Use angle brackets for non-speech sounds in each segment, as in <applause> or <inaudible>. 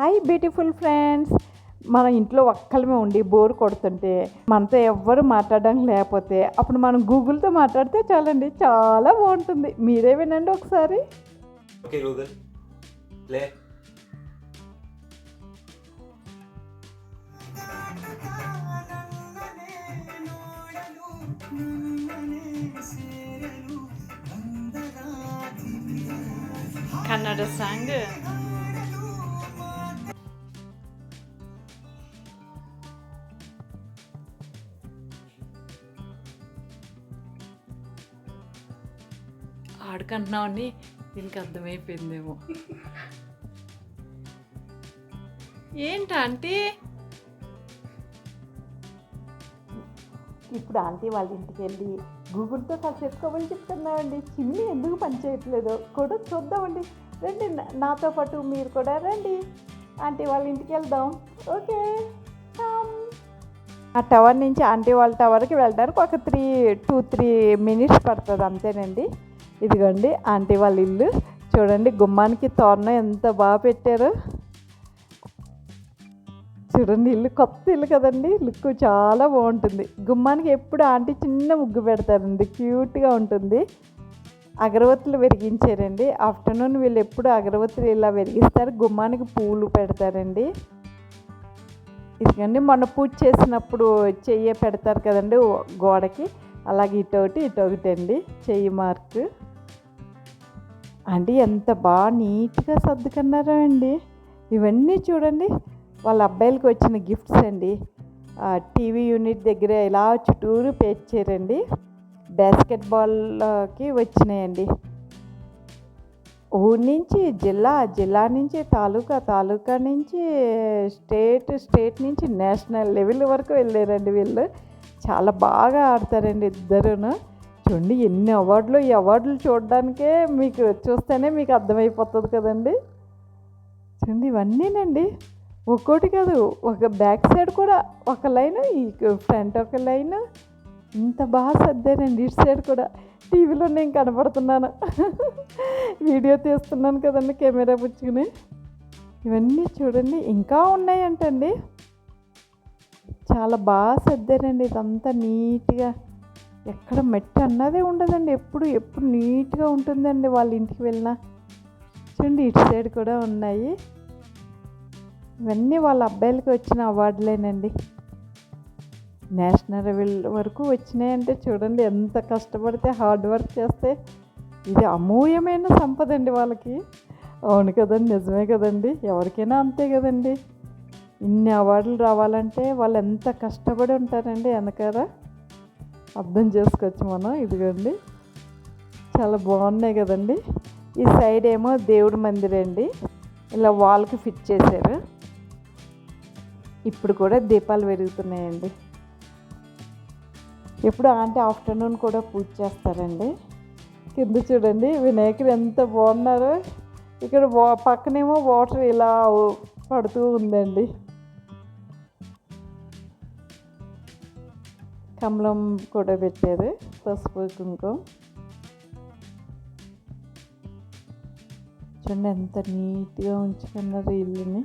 Hi beautiful friends. మన ఇంట్లో ఒక్కలమే ఉండి బోర్ కొడుతుంటే మనతో ఎవ్వరు మాట్లాడడానికి లేకపోతే అప్పుడు మనం గూగుల్తో మాట్లాడితే చాలండి చాలా బాగుంటుంది. మీరే వినండి ఒకసారి. Okay Google play. Kannada song. అంటున్నామని దీనికి అర్థమైపోయిందేమో. ఏంటా ఆంటీ? ఇప్పుడు ఆంటీ వాళ్ళ ఇంటికి వెళ్ళి గూగుల్తో కాల్ చెప్పుకోమని చెప్తున్నామండి చిమ్ని ఎందుకు పనిచేయట్లేదు కూడా చూద్దామండి. రండి నాతో పాటు మీరు కూడా రండి. ఆంటీ వాళ్ళ ఇంటికి వెళ్దాం. ఓకే. ఆ టవర్ నుంచి ఆంటీ వాళ్ళ టవర్కి వెళ్ళడానికి ఒక త్రీ టూ త్రీ మినిట్స్ పడుతుంది అంతేనండి. ఇదిగోండి ఆంటీ వాళ్ళ ఇల్లు. చూడండి గుమ్మానికి తోరణం ఎంత బాగా పెట్టారు. చూడండి ఇల్లు కొత్త ఇల్లు కదండి. లుక్ చాలా బాగుంటుంది. గుమ్మానికి ఎప్పుడు ఆంటీ చిన్న ముగ్గు పెడతారండి. క్యూట్గా ఉంటుంది. అగరవత్తులు వెలిగించారండి. ఆఫ్టర్నూన్ వీళ్ళు ఎప్పుడు అగరవత్తులు ఇలా వెలిగిస్తారు. గుమ్మానికి పూలు పెడతారండి. ఇదిగండి మొన్న పూజ చేసినప్పుడు చెయ్యి పెడతారు కదండి గోడకి. అలాగే ఇటొకటి ఇటొకటి అండి. చెయ్యి మార్కు. అంటే ఎంత బాగా నీట్గా సర్దుకున్నారా అండి. ఇవన్నీ చూడండి వాళ్ళ అబ్బాయిలకి వచ్చిన గిఫ్ట్స్ అండి. టీవీ యూనిట్ దగ్గర ఇలా చుట్టూరు పేర్చారండి బాస్కెట్బాల్కి వచ్చినాయండి. ఊరి నుంచి జిల్లా జిల్లా నుంచి తాలూకా తాలూకా నుంచి స్టేట్ స్టేట్ నుంచి నేషనల్ లెవెల్ వరకు వెళ్ళారండి వీళ్ళు. చాలా బాగా ఆడతారండి ఇద్దరును. చూడండి ఎన్ని అవార్డులు ఈ అవార్డులు చూడడానికే మీకు చూస్తేనే మీకు అర్థమైపోతుంది కదండి. చూడండి ఇవన్నీనండి. ఒక్కోటి కాదు ఒక బ్యాక్ సైడ్ కూడా ఒక లైన్ ఈ ఫ్రంట్ ఒక లైన్. ఇంత బాగా సర్దేనండి ఇటు సైడ్ కూడా. టీవీలో నేను కనపడుతున్నాను. వీడియో తీస్తున్నాను కదండి కెమెరా పుచ్చుకుని. ఇవన్నీ చూడండి ఇంకా ఉన్నాయంటండి. చాలా బాగా సర్దేనండి ఇదంతా నీట్గా. ఎక్కడ మట్టి అన్నదే ఉండదండి. ఎప్పుడు ఎప్పుడు నీట్గా ఉంటుందండి వాళ్ళ ఇంటికి వెళ్ళినా. చూడండి ఇటు సైడ్ కూడా ఉన్నాయి. ఇవన్నీ వాళ్ళ అబ్బాయిలకి వచ్చిన అవార్డులేనండి. నేషనల్ లెవెల్ వరకు వచ్చినాయంటే చూడండి ఎంత కష్టపడితే హార్డ్ వర్క్ చేస్తే ఇది అమూల్యమైన సంపద అండి వాళ్ళకి. అవును కదండి నిజమే కదండి. ఎవరికైనా అంతే కదండి. ఇన్ని అవార్డులు రావాలంటే వాళ్ళు ఎంత కష్టపడి ఉంటారండి వెనకాల. అర్థం చేసుకోవచ్చు మనం. ఇదిగోండి. చాలా బాగున్నాయి కదండి. ఈ సైడ్ ఏమో దేవుడి మందిరం అండి. ఇలా వాల్కి ఫిట్ చేశారు. ఇప్పుడు కూడా దీపాలు వెలుగుతున్నాయండి. ఇప్పుడు ఆంటీ ఆఫ్టర్నూన్ కూడా పూజ చేస్తారండి. కింద చూడండి వినాయకుడు ఎంత బాగున్నారో. ఇక్కడ వా పక్కనేమో వాటర్ ఇలా పడుతూ ఉందండి. కమలం కూడా పెట్టారు పసుపు కుంకుమ. చూడండి ఎంత నీట్గా ఉంచుకున్నారు ఇల్లుని.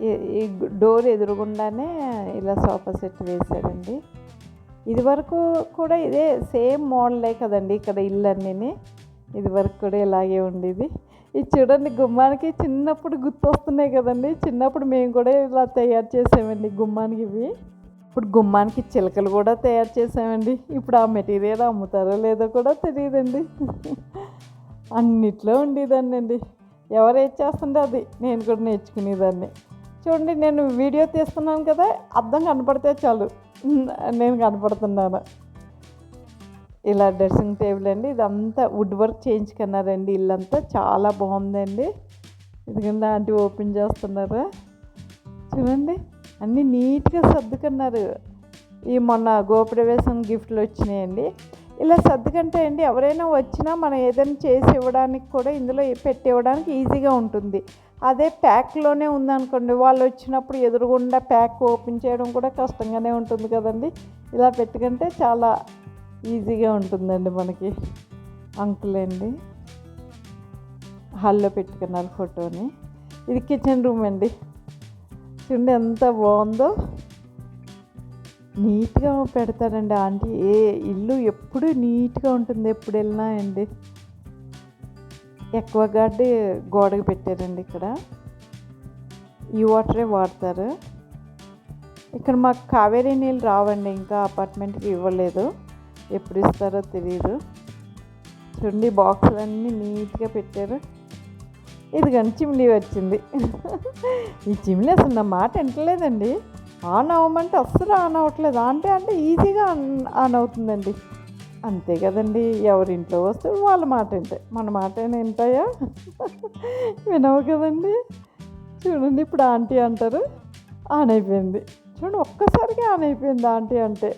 ఈ- డోర్ ఎదురుగుండానే ఇలా సోఫా సెట్ వేశారండి ఇది వరకు కూడా ఇదే సేమ్ మోడలే కదండి ఇక్కడ ఇల్లు అన్నీ ఇది వరకు కూడా ఇలాగే ఉండేది. ఇది చూడండి గుమ్మానికి చిన్నప్పుడు గుర్తొస్తున్నాయి కదండి. చిన్నప్పుడు మేము కూడా ఇలా తయారు చేసామండి గుమ్మానికి ఇవి. ఇప్పుడు గుమ్మానికి చిలకలు కూడా తయారు చేసామండి. ఇప్పుడు ఆ మెటీరియల్ అమ్ముతారో లేదో కూడా తెలియదండి. అన్నిట్లో ఉండేదాన్ని అండి. ఎవరు ఏం చేస్తుంటే అది నేను కూడా నేర్చుకునేదాన్ని. చూడండి నేను వీడియో తీస్తున్నాను కదా అర్థం కనపడితే చాలు. నేను కనపడుతున్నాను. ఇలా డ్రెస్సింగ్ టేబుల్ అండి. ఇదంతా వుడ్ వర్క్ చేయించుకున్నారండి ఇల్లంతా. చాలా బాగుందండి. ఇదిగండి ఆంటీ ఓపెన్ చేస్తున్నారు. చూడండి అన్నీ నీట్గా సర్దుకున్నారు. ఈ మొన్న గోప్రవేశం గిఫ్ట్లు వచ్చినాయండి. ఇలా సర్దుకంటే అండి ఎవరైనా వచ్చినా మనం ఏదైనా చేసి ఇవ్వడానికి కూడా ఇందులో పెట్టి ఇవ్వడానికి ఈజీగా ఉంటుంది. అదే ప్యాక్లోనే ఉందనుకోండి వాళ్ళు వచ్చినప్పుడు ఎదురుగుండా ప్యాక్ ఓపెన్ చేయడం కూడా కష్టంగానే ఉంటుంది కదండి. ఇలా పెట్టుకుంటే చాలా ఈజీగా ఉంటుందండి మనకి. అంకుల్ అండి హాల్లో పెట్టుకున్నారు ఫోటోని. ఇది కిచెన్ రూమ్ అండి. చూడండి ఎంత బాగుందో. నీట్గా పెడతారండి ఆంటీ. ఏ ఇల్లు ఎప్పుడు నీట్గా ఉంటుంది ఎప్పుడు వెళ్ళినా అండి. ఎక్కువ గడ్డి గోడకు పెట్టారండి ఇక్కడ. ఈ వాటరే వాడతారు. ఇక్కడ మాకు కావేరీ నీళ్ళు రావండి ఇంకా అపార్ట్మెంట్కి ఇవ్వలేదు. ఎప్పుడు ఇస్తారో తెలియదు చూడండి బాక్సులు అన్నీ నీట్గా పెట్టారు. ఇది కానీ చిమ్లీ వచ్చింది. ఈ చిమ్లీ అసలు నా మాట వింటలేదండి ఆన్ అవ్వమంటే అస్సలు ఆన్ అవ్వట్లేదు. అంటే అంటే ఈజీగా ఆన్ ఆన్ అవుతుందండి. అంతే కదండి ఎవరింట్లో వస్తే వాళ్ళ మాట వింటాయి. మన మాట అయినా వింటాయా? వినవు కదండి. చూడండి ఇప్పుడు ఆంటీ అంటారు. ఆన్ అయిపోయింది. చూడండి ఒక్కసారిగా ఆన్ అయిపోయింది ఆంటీ అంటే.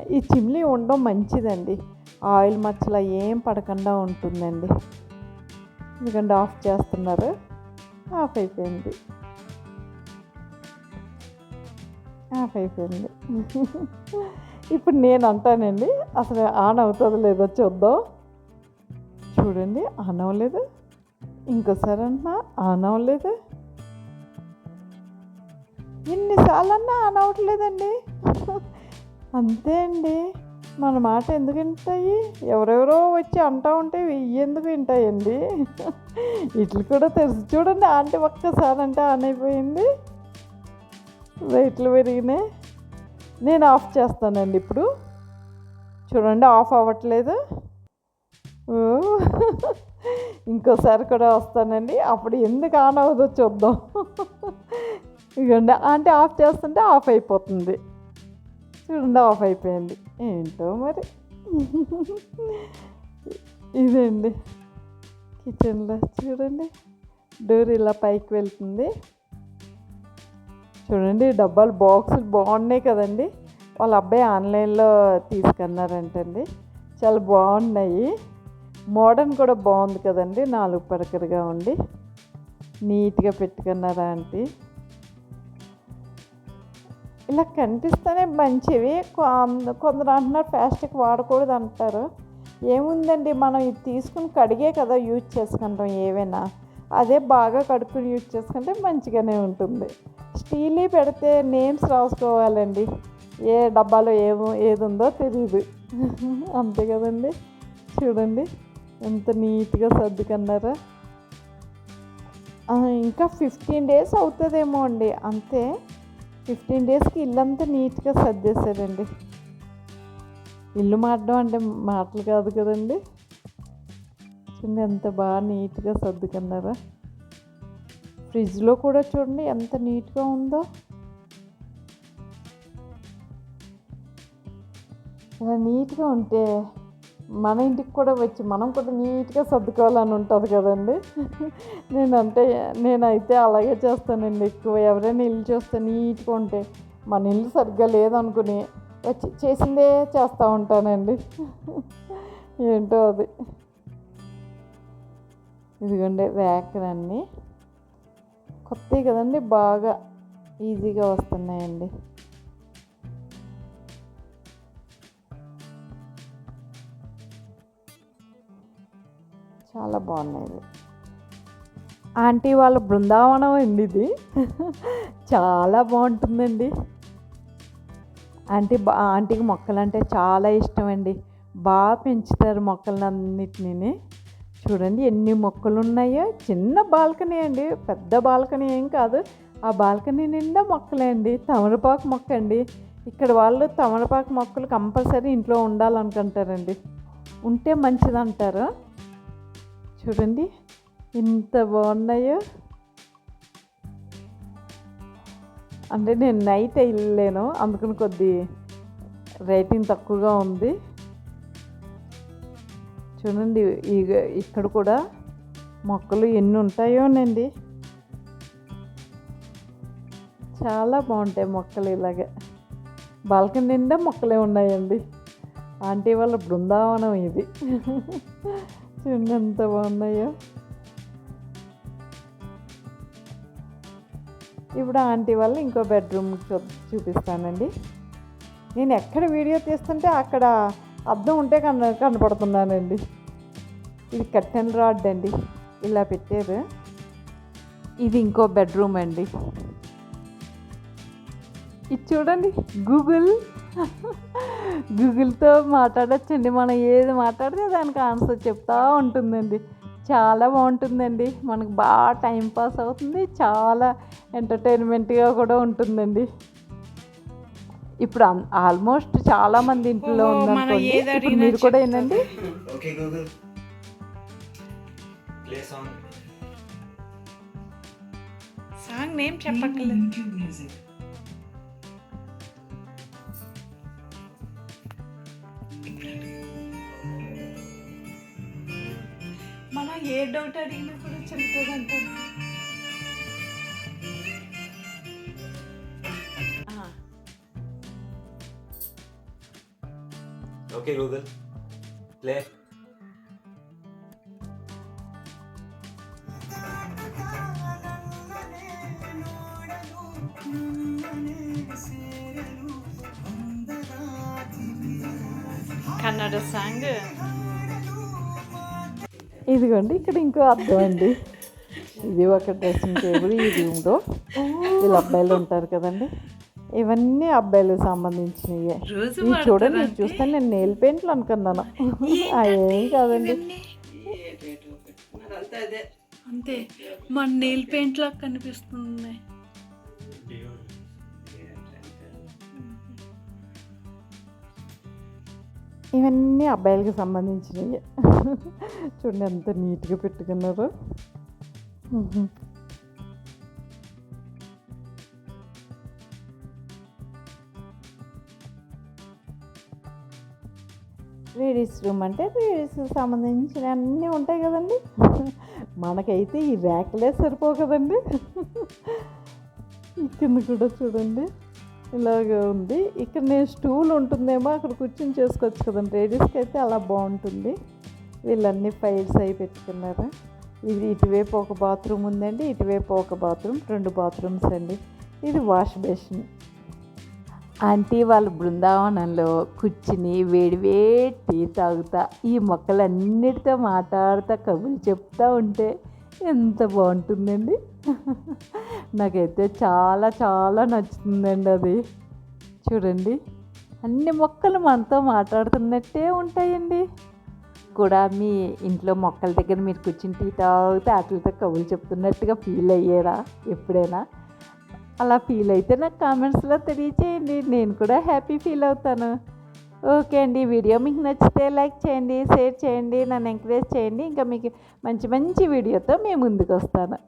ఈ చిమ్లీ ఉండడం మంచిదండి. ఆయిల్ మచ్చలా ఏం పడకుండా ఉంటుందండి. ఎందుకంటే ఆఫ్ చేస్తున్నారు. ఆఫ్ అయిపోయింది. ఆఫ్ అయిపోయింది. ఇప్పుడు నేను అంటానండి అసలు ఆన్ అవుతుందో లేదో చూద్దాం. చూడండి ఆన్ అవ్వలేదు. ఇంకోసారి అన్నా ఆన్ అవ్వలేదు. ఎన్నిసార్లు అన్నా ఆన్ అవ్వట్లేదండి. అంతే అండి. మన మాట ఎందుకు వింటాయి? ఎవరెవరో వచ్చి అంటూ ఉంటే ఎందుకు వింటాయండి? ఇట్లు కూడా తెలుసు. చూడండి ఆంటీ ఒక్కసారి అంటే ఆన్ అయిపోయింది. రేట్లు పెరిగినాయి. నేను ఆఫ్ చేస్తానండి ఇప్పుడు. చూడండి ఆఫ్ అవ్వట్లేదు. ఇంకోసారి కూడా వస్తానండి. అప్పుడు ఎందుకు ఆన్ అవ్వదో చూద్దాం. ఇగండి అంటే ఆఫ్ చేస్తుంటే ఆఫ్ అయిపోతుంది. చూడండి ఆఫ్ అయిపోయింది. ఏంటో మరి? ఇదండి కిచెన్లో చూడండి. డోర్ ఇలా పైకి వెళ్తుంది. చూడండి డబ్బాలు బాక్సులు బాగున్నాయి కదండి. వాళ్ళ అబ్బాయి ఆన్లైన్లో తీసుకున్నారంటండి. చాలా బాగున్నాయి. మోడర్న్ కూడా బాగుంది కదండి నాలుగు పడకలుగా ఉండి. నీట్గా పెట్టుకున్నారా ఆంటీ? ఇలా కనిపిస్తేనే మంచివి. కొందరు అంటున్నారు ప్లాస్టిక్ వాడకూడదు అంటారు ఏముందండి మనం ఇది తీసుకుని కడిగే కదా యూజ్ చేసుకుంటాం ఏవైనా. అదే బాగా కడుక్కుని యూజ్ చేసుకుంటే మంచిగానే ఉంటుంది. స్టీలీ పెడితే నేమ్స్ రాసుకోవాలండి. ఏ డబ్బాలో ఏమో ఏది ఉందో తెలియదు <laughs> అంతే కదండి. చూడండి ఎంత నీట్గా సర్దుకన్నారా. ఇంకా ఫిఫ్టీన్ డేస్ అవుతుందేమో అండి. అంతే. ఫిఫ్టీన్ డేస్కి ఇల్లంతా నీట్గా సర్దేశారండి. ఇల్లు మారడం అంటే మాటలు కాదు కదండి. చూడండి ఎంత బాగా నీట్గా సర్దుకున్నారా. ఫ్రిడ్జ్లో కూడా చూడండి ఎంత నీట్గా ఉందో. ఇలా నీట్గా ఉంటే మన ఇంటికి కూడా వచ్చి మనం కూడా నీట్గా సర్దుకోవాలని ఉంటుంది కదండి. నేనంటే నేనైతే అలాగే చేస్తానండి. ఎక్కువ ఎవరైనా ఇల్లు చూస్తే నీట్గా ఉంటే మన ఇల్లు సరిగ్గా లేదనుకుని వచ్చి చేసిందే చేస్తూ ఉంటానండి. ఏంటో అది. ఇదిగోండి ర్యాకులన్నీ కొత్తవి కదండి బాగా ఈజీగా వస్తున్నాయండి. చాలా బాగున్నాయి ఆంటీ వాళ్ళ బృందావనం అండి ఇది. చాలా బాగుంటుందండి. ఆంటీ బా ఆంటీకి మొక్కలు అంటే చాలా ఇష్టం అండి బాగా పెంచుతారు మొక్కలన్నిటిని. చూడండి ఎన్ని మొక్కలు ఉన్నాయో చిన్న బాల్కనీ అండి. పెద్ద బాల్కనీ ఏం కాదు. ఆ బాల్కనీ నిండా మొక్కలే అండి. తమలపాకు మొక్క అండి. ఇక్కడ వాళ్ళు తమలపాకు మొక్కలు కంపల్సరీ ఇంట్లో ఉండాలనుకుంటారండి. ఉంటే మంచిదంటారు. చూడండి. ఇంత బాగున్నాయో? అంటే నేను నైట్ వెళ్ళలేను అందుకని కొద్ది రేటింగ్ తక్కువగా ఉంది. చూడండి ఈ ఇక్కడ కూడా మొక్కలు ఎన్ని ఉంటాయోనండి చాలా బాగుంటాయి మొక్కలు ఇలాగే. బాల్కనీ నిండా మొక్కలే ఉన్నాయండి. ఆంటీ వాళ్ళ బృందావనం ఇది. <laughs> చూడండి ఎంత బాగున్నాయో. ఇప్పుడు ఆంటీ వాళ్ళు ఇంకో బెడ్రూమ్ చూ చూపిస్తానండి. నేను ఎక్కడ వీడియో తీస్తుంటే అక్కడ అద్దం ఉంటే కన కనపడుతున్నానండి. ఇది కట్టెన్ రాడ్ అండి. ఇలా పెట్టారు. ఇది ఇంకో బెడ్రూమ్ అండి. ఇది చూడండి గూగుల్ గూగుల్తో మాట్లాడచ్చండి. మనం ఏది మాట్లాడితే దానికి ఆన్సర్ చెప్తా ఉంటుందండి. చాలా బాగుంటుందండి. మనకు బాగా టైం పాస్ అవుతుంది. చాలా ఎంటర్టైన్మెంట్గా కూడా ఉంటుందండి. ఇప్పుడు ఆల్మోస్ట్ చాలా మంది ఇంట్లో ఉందనుకోండి. మీరు కూడా. ఏంటండి. సాంగ్. నేమ్ చెప్పక్కర్లేదు. ఏ డౌట్ అడిగినా కూడా చెప్తుంది అంటారు Okay, Google. Play. Kannada song ఇదిగోండి ఇక్కడ ఇంకో అర్థం అండి. ఇది ఒక డ్రెస్సింగ్ టేబుల్ ఈ రూమ్లో వీళ్ళ అబ్బాయిలు ఉంటారు కదండి. ఇవన్నీ అబ్బాయిలకు సంబంధించినవి రోజు ఇవి చూడండి ఇది చూస్తే నేను నెయిల్ పెయింట్లు అనుకున్నాను. అవేం కాదండి. అంతే. మన నెయిల్ పెయింట్ లాగా కనిపిస్తుంది ఇవన్నీ అబ్బాయిలకు సంబంధించినవి. చూడండి ఎంత నీట్గా పెట్టుకున్నారు. లేడీస్ రూమ్ అంటే లేడీస్ సంబంధించిన అన్నీ ఉంటాయి కదండి. మనకైతే ఈ ర్యాక్లే సరిపోవు కదండి. కింద కూడా చూడండి. ఇలాగే ఉంది. ఇక్కడ నేను స్టూల్ ఉంటుందేమో అక్కడ కూర్చొని చేసుకోవచ్చు కదండి. లేడీస్కి అయితే అలా బాగుంటుంది. వీళ్ళన్నీ ఫైల్స్ అయి పెట్టుకున్నారు. ఇది ఇటువైపు ఒక బాత్రూమ్ ఉందండి ఇటువైపు ఒక బాత్రూమ్ రెండు బాత్రూమ్స్ అండి. ఇది వాష్ బేసిన్. ఆంటీ వాళ్ళ బృందావనంలో కూర్చుని వేడివేడి టీ తాగుతా ఈ మొక్కలన్నిటితో మాట్లాడుతూ కబుర్లు చెప్తా ఉంటే ఎంత బాగుంటుందండి? నాకైతే చాలా చాలా నచ్చుతుందండి అది. చూడండి అన్ని మొక్కలు మనతో మాట్లాడుతున్నట్టే ఉంటాయండి. కూడా మీ ఇంట్లో మొక్కల దగ్గర మీరు కూర్చుని టీ తాగితే వాటితో కబులు చెప్తున్నట్టుగా ఫీల్ అయ్యారా? ఎప్పుడైనా? అలా ఫీల్ అయితే నాకు కామెంట్స్లో తెలియచేయండి. నేను కూడా హ్యాపీ ఫీల్ అవుతాను. ఓకే అండి. వీడియో మీకు నచ్చితే లైక్ చేయండి షేర్ చేయండి నన్ను ఎంకరేజ్ చేయండి. ఇంకా మీకు మంచి మంచి వీడియోతో మేము ముందుకు వస్తాను.